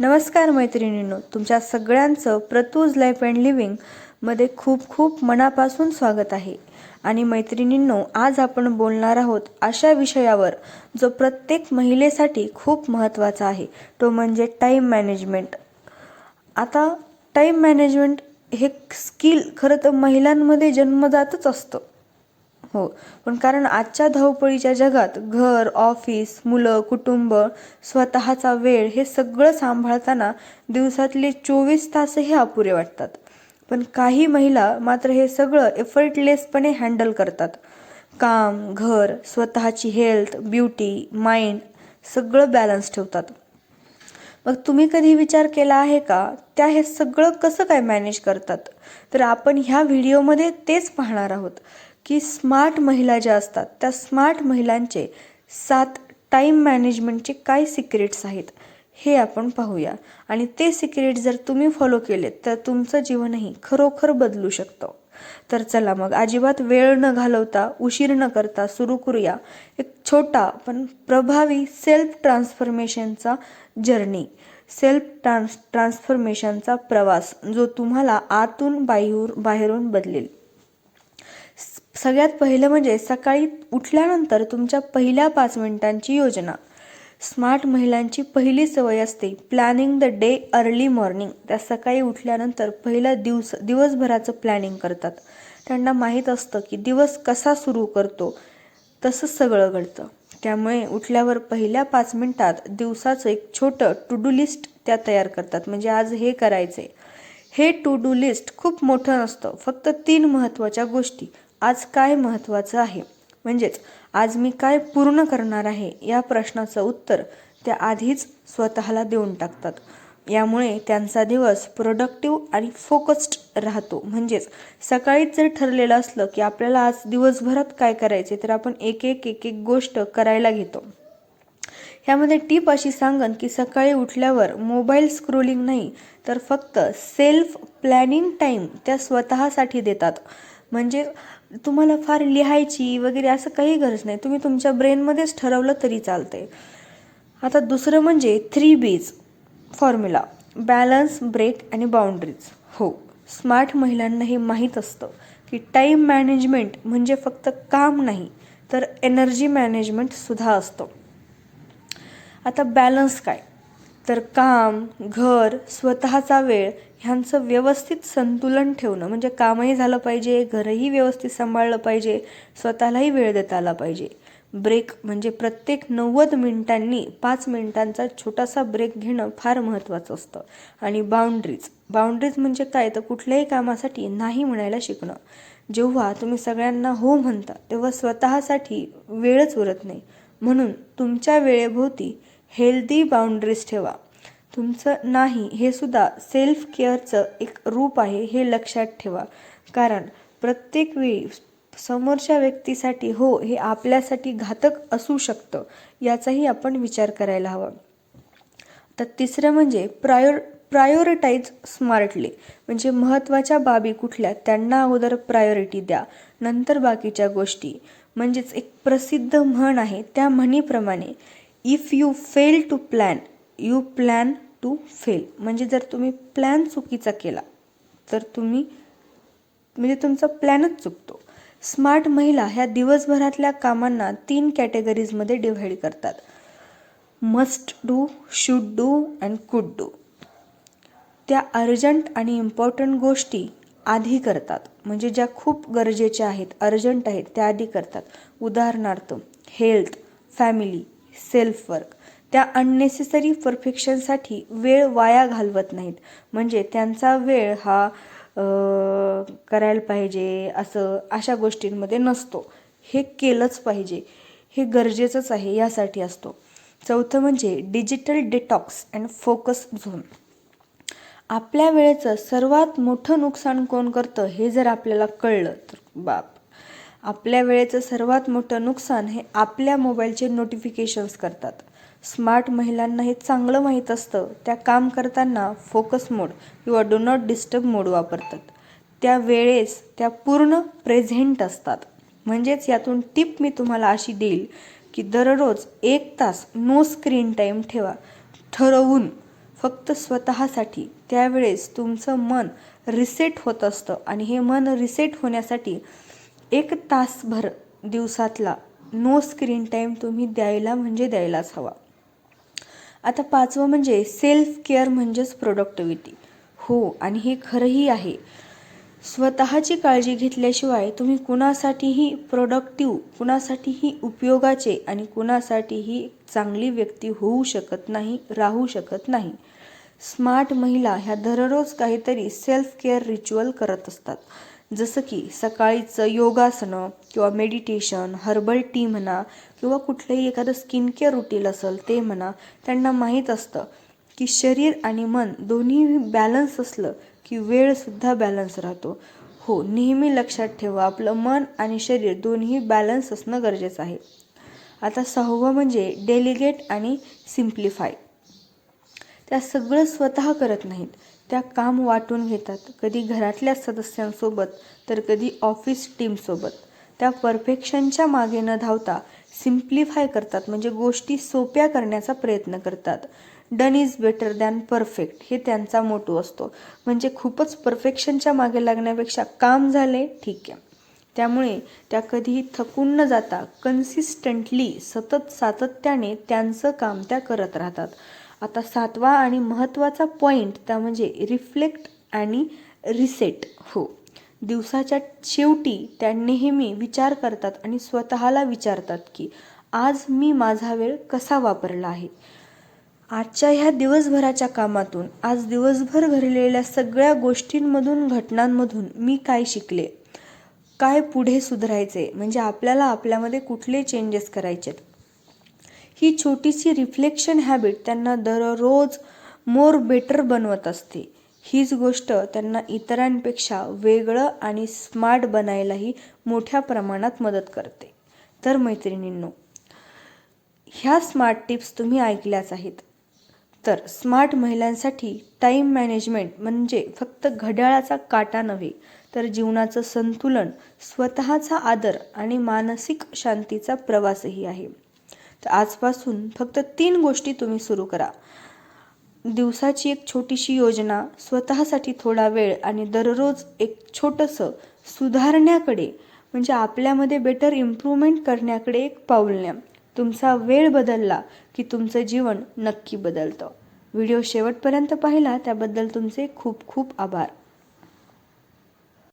नमस्कार मैत्रिणींनो तुमच्या सगळ्यांचं प्रतूज लाईफ अँड लिव्हिंगमध्ये खूप खूप मनापासून स्वागत आहे. आणि मैत्रिणींनो आज आपण बोलणार आहोत अशा विषयावर जो प्रत्येक महिलेसाठी खूप महत्त्वाचा आहे तो म्हणजे टाईम मॅनेजमेंट आता टाईम मॅनेजमेंट हे स्किल खरं तर महिलांमध्ये जन्मजातच असतं. हो. पण कारण आजच्या धावपळीच्या जगात घर ऑफिस मुलं कुटुंब स्वतःचा वेळ हे सगळं सांभाळताना दिवसातले चोवीस तासही अपुरे वाटतात. पण काही महिला मात्र हे सगळं एफर्टलेसपणे हँडल करतात. काम घर स्वतःची हेल्थ ब्युटी माइंड सगळं बॅलन्स ठेवतात. मग तुम्ही कधी विचार केला आहे का? त्या हे सगळं कसं काय मॅनेज करतात? तर आपण ह्या व्हिडिओमध्ये तेच पाहणार आहोत. की स्मार्ट महिला ज्या असतात त्या स्मार्ट महिलांचे सात टाईम मॅनेजमेंटचे काय सिक्रेट्स आहेत हे आपण पाहूया. आणि ते सिक्रेट जर तुम्ही फॉलो केले तर तुमचं जीवनही खरोखर बदलू शकतं. तर चला मग अजिबात वेळ न घालवता उशीर न करता सुरू करूया एक छोटा पण प्रभावी सेल्फ ट्रान्सफॉर्मेशनचा जर्नी सेल्फ ट्रान्स ट्रान्सफॉर्मेशनचा प्रवास जो तुम्हाला आतून बाहेरून बाहेरून बदलेल. सगळ्यात पहिलं म्हणजे सकाळी उठल्यानंतर तुमच्या पहिल्या पाच मिनिटांची योजना. स्मार्ट महिलांची पहिली सवय असते planning the day early morning त्या सकाळी उठल्यानंतर पहिला दिवस दिवसभराचं प्लॅनिंग करतात. त्यांना माहीत असतं की दिवस कसा सुरू करतो तसंच सगळं घडतं. त्यामुळे उठल्यावर पहिल्या पाच मिनिटात दिवसाचं एक छोटं टू डू लिस्ट त्या तयार करतात. म्हणजे आज हे करायचे हे टू डू लिस्ट खूप मोठं नसतं फक्त तीन महत्त्वाच्या गोष्टी. आज काय महत्त्वाचं आहे? म्हणजेच आज मी काय पूर्ण करणार आहे या प्रश्नाचं उत्तर त्या आधीच स्वतःला देऊन टाकतात. यामुळे त्यांचा दिवस प्रोडक्टिव्ह आणि फोकस्ड राहतो. म्हणजेच सकाळीच जर ठरलेलं असलं की आपल्याला आज दिवसभरात काय करायचे तर आपण एक एक एक एक गोष्ट करायला घेतो. ह्यामध्ये टीप अशी सांगन की सकाळी उठल्यावर मोबाईल स्क्रोलिंग नाही तर फक्त सेल्फ प्लॅनिंग टाईम त्या स्वतःसाठी देतात. म्हणजे तुम्हाला फार लिहायची वगैरे असं काही गरज नाही. तुम्ही तुमच्या ब्रेनमध्येच ठरवलं तरी चालतंय. आता दुसरं म्हणजे three B's formula balance break आणि बाउंड्रीज हो स्मार्ट महिलांना हे माहीत असतं की टाईम मॅनेजमेंट म्हणजे फक्त काम नाही तर एनर्जी मॅनेजमेंटसुद्धा असतं. आता बॅलन्स काय? तर काम घर स्वतःचा वेळ ह्यांचं व्यवस्थित संतुलन ठेवणं. म्हणजे कामही झालं पाहिजे घरही व्यवस्थित सांभाळलं पाहिजे स्वतःलाही वेळ देता आला पाहिजे. ब्रेक म्हणजे प्रत्येक नव्वद मिनिटांनी पाच मिनिटांचा छोटासा ब्रेक घेणं फार महत्त्वाचं असतं. आणि बाउंड्रीज बाउंड्रीज म्हणजे काय? तर कुठल्याही कामासाठी नाही म्हणायला शिकणं. जेव्हा तुम्ही सगळ्यांना हो म्हणता तेव्हा स्वतःसाठी वेळच उरत नाही. म्हणून तुमच्या वेळेभोवती हेल्दी बाउंड्रीज ठेवा. तुमचं नाही हे सुद्धा सेल्फ केअरचं एक रूप आहे हे लक्षात ठेवा. कारण प्रत्येक वेळी समोरच्या व्यक्तीसाठी हो हे आपल्यासाठी घातक असू शकतं याचाही आपण विचार करायला हवा. तर तिसरं म्हणजे प्रायोर प्रायोरिटाईज स्मार्टली म्हणजे महत्त्वाच्या बाबी कुठल्या त्यांना अगोदर प्रायोरिटी द्या. नंतर बाकीच्या गोष्टी. म्हणजेच एक प्रसिद्ध म्हण आहे त्या म्हणीप्रमाणे. If you fail to plan you plan to fail म्हणजे जर तुम्ही प्लॅन चुकीचा केला तर तुम्ही म्हणजे तुमचा प्लॅनच चुकतो. स्मार्ट महिला ह्या दिवसभरातल्या कामांना तीन कॅटेगरीजमध्ये डिव्हाइड करतात. Must do should do and could do त्या अर्जंट आणि इम्पॉर्टंट गोष्टी आधी करतात. म्हणजे ज्या खूप गरजेच्या आहेत अर्जंट आहेत त्या आधी करतात. उदाहरणार्थ हेल्थ फॅमिली सेल्फ वर्क त्या अननेसेसरी परफेक्शनसाठी वेळ वाया घालवत नाहीत. म्हणजे त्यांचा वेळ हा करायला पाहिजे असं अशा गोष्टींमध्ये नसतो. हे केलंच पाहिजे. हे गरजेचंच आहे यासाठी असतो. चौथं म्हणजे digital detox and focus zone आपल्या वेळेचं सर्वात मोठं नुकसान कोण करतं हे जर आपल्याला कळलं तर बाप. आपल्या वेळेचं सर्वात मोठं नुकसान हे आपल्या मोबाईलचे नोटिफिकेशन्स करतात. स्मार्ट महिलांना हे चांगलं माहीत असतं. त्या काम करताना फोकस मोड किंवा डो नॉट डिस्टर्ब मोड वापरतात. त्या वेळेस त्या पूर्ण प्रेझेंट असतात. म्हणजेच यातून टिप मी तुम्हाला अशी देईल की दररोज एक तास नो स्क्रीन टाईम ठेवा. ठरवून फक्त स्वतःसाठी त्यावेळेस तुमचं मन रिसेट होत असतं. आणि हे मन रिसेट होण्यासाठी एक तासभर दिवसातला नो स्क्रीन टाईम तुम्ही द्यायला म्हणजे द्यायलाच हवा. आता पाचवं म्हणजे सेल्फ केअर म्हणजेच प्रोडक्टिव्हिटी हो आणि हे खरंही आहे. स्वतःची काळजी घेतल्याशिवाय तुम्ही कुणासाठीही प्रोडक्टिव्ह कुणासाठीही उपयोगाचे आणि कुणासाठीही चांगली व्यक्ती होऊ शकत नाही राहू शकत नाही. स्मार्ट महिला ह्या दररोज काहीतरी सेल्फ केअर रिच्युअल करत असतात. जसं की सकाळीचं योगासनं किंवा मेडिटेशन हर्बल टी म्हणा किंवा कुठलंही एखादं स्किन केअर रुटीन असेल ते म्हणा त्यांना माहीत असतं की शरीर आणि मन दोन्ही बॅलन्स असलं की वेळसुद्धा बॅलन्स राहतो. हो नेहमी लक्षात ठेवा आपलं मन आणि शरीर दोन्ही बॅलन्स असणं गरजेचं आहे. आता सहावं म्हणजे डेलिगेट आणि सिम्प्लिफाय त्या सगळं स्वतः करत नाहीत. त्या काम वाटून घेतात. कधी घरातल्या सदस्यांसोबत तर कधी ऑफिस टीमसोबत त्या परफेक्शनच्या मागे न धावता सिम्प्लिफाय करतात. म्हणजे गोष्टी सोप्या करण्याचा प्रयत्न करतात. Done is better than perfect हे त्यांचा मोटो असतो. म्हणजे खूपच परफेक्शनच्या मागे लागण्यापेक्षा काम झाले ठीक आहे. त्यामुळे त्या कधीही थकून न जाता कन्सिस्टंटली सतत सातत्याने त्यांचं काम त्या करत राहतात. आता सातवा आणि महत्त्वाचा पॉईंट त्या म्हणजे रिफ्लेक्ट आणि रिसेट हो. दिवसाच्या शेवटी त्या नेहमी विचार करतात आणि स्वतःला विचारतात की आज मी माझा वेळ कसा वापरला आहे? आजच्या ह्या दिवसभराच्या कामातून आज दिवसभर घडलेल्या सगळ्या गोष्टींमधून घटनांमधून मी काय शिकले? काय पुढे सुधारायचे? म्हणजे आपल्याला आपल्यामध्ये कुठले चेंजेस करायचे ही छोटीशी रिफ्लेक्शन हॅबिट त्यांना दररोज मोर बेटर बनवत असते. हीच गोष्ट त्यांना इतरांपेक्षा वेगळं आणि स्मार्ट बनायलाही मोठ्या प्रमाणात मदत करते. तर मैत्रिणींनो ह्या स्मार्ट टिप्स तुम्ही ऐकल्याच आहेत. तर स्मार्ट महिलांसाठी टाईम मॅनेजमेंट म्हणजे फक्त घड्याळाचा काटा नव्हे तर जीवनाचं संतुलन स्वतःचा आदर आणि मानसिक शांतीचा प्रवासही आहे. तर आजपासून फक्त तीन गोष्टी तुम्ही सुरू करा. दिवसाची एक छोटीशी योजना स्वतःसाठी थोडा वेळ आणि दररोज एक छोटंसं सुधारण्याकडे म्हणजे आपल्यामध्ये बेटर इम्प्रूव्हमेंट करण्याकडे एक पाऊल न्या. तुमचा वेळ बदलला की तुमचं जीवन नक्की बदलतं. व्हिडिओ शेवटपर्यंत पाहिला त्याबद्दल तुमचे खूप खूप आभार.